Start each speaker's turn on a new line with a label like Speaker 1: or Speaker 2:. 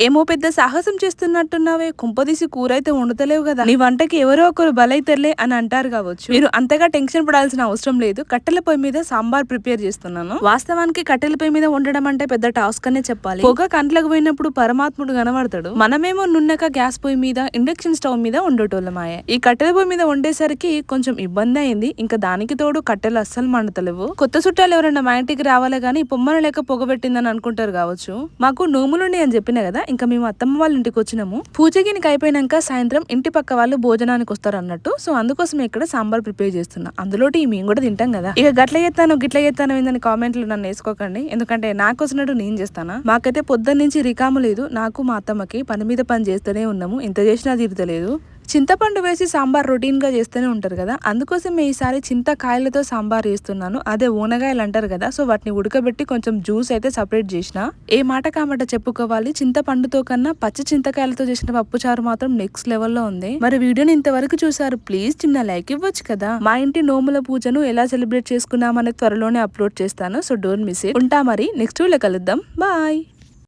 Speaker 1: ఏమో పెద్ద సాహసం చేస్తున్నట్టున్నావే. కుంపదీసి కూర అయితే వండుతలేవు కదా. నీ వంటకి ఎవరో ఒకరు బలైతర్లే అని అంటారు కావచ్చు. మీరు అంతగా టెన్షన్ పడాల్సిన అవసరం లేదు. కట్టెల పొయ్యి మీద సాంబార్ ప్రిపేర్ చేస్తున్నాను. వాస్తవానికి కట్టెల పొయ్యి మీద వండడం అంటే పెద్ద టాస్క్ అనే చెప్పాలి. పొగ కంట్లకు పోయినప్పుడు పరమాత్ముడు కనబడతాడు. మనమేమో నున్నక గ్యాస్ పొయ్యి మీద ఇండక్షన్ స్టవ్ మీద వండేటోళ్ళమాయే. ఈ కట్టెల పొయ్యి మీద వండేసరికి కొంచెం ఇబ్బంది అయింది. ఇంకా దానికి తోడు కట్టెలు అస్సలు మండతలేవు. కొత్త చుట్టాలు ఎవరైనా మా ఇంటికి రావాలి గానీ పొమ్మన లేక పొగ పెట్టిందని అనుకుంటారు కావచ్చు. మాకు నోములుండి అని చెప్పిన కదా? ఇంకా మేము అత్తమ్మ వాళ్ళ ఇంటికి వచ్చినాము. పూజగినికి అయిపోయినాక సాయంత్రం ఇంటి పక్క వాళ్ళు భోజనానికి వస్తారు అన్నట్టు. సో అందుకోసం ఇక్కడ సాంబార్ ప్రిపేర్ చేస్తున్నా. అందులోటి మేము కూడా తింటాం కదా. ఇక గట్ల చేస్తాను గిట్ల చేస్తాను ఏందని కామెంట్లు నన్ను వేసుకోకండి. ఎందుకంటే నాకు వచ్చినట్టు నేను చేస్తానా? మాకైతే పొద్దున్న నుంచి రికాము లేదు. నాకు మా అత్తమ్మకి పని మీద పని చేస్తూనే ఉన్నాము. ఇంత చేసినా తీరుతలేదు. చింతపండు వేసి సాంబార్ రొటీన్గా చేస్తూనే ఉంటారు కదా? అందుకోసం ఈసారి చింతకాయలతో సాంబార్ చేస్తున్నాను. అదే ఊనగాయలు అంటారు కదా? సో వాటిని ఉడకబెట్టి కొంచెం జ్యూస్ అయితే సపరేట్ చేసిన. ఏ మాట కామాట చెప్పుకోవాలి? చింతపండుతో కన్నా పచ్చి చింతకాయలతో చేసిన పప్పుచారు మాత్రం నెక్స్ట్ లెవెల్లో ఉంది. మరి వీడియోని ఇంతవరకు చూసారు ప్లీజ్ చిన్న లైక్ ఇవ్వచ్చు కదా? మా ఇంటి నోముల పూజను ఎలా సెలబ్రేట్ చేసుకున్నామనే త్వరలోనే అప్లోడ్ చేస్తాను. So don't miss it. ఉంటా మరి. నెక్స్ట్ వీళ్ళ కలుద్దాం. బాయ్.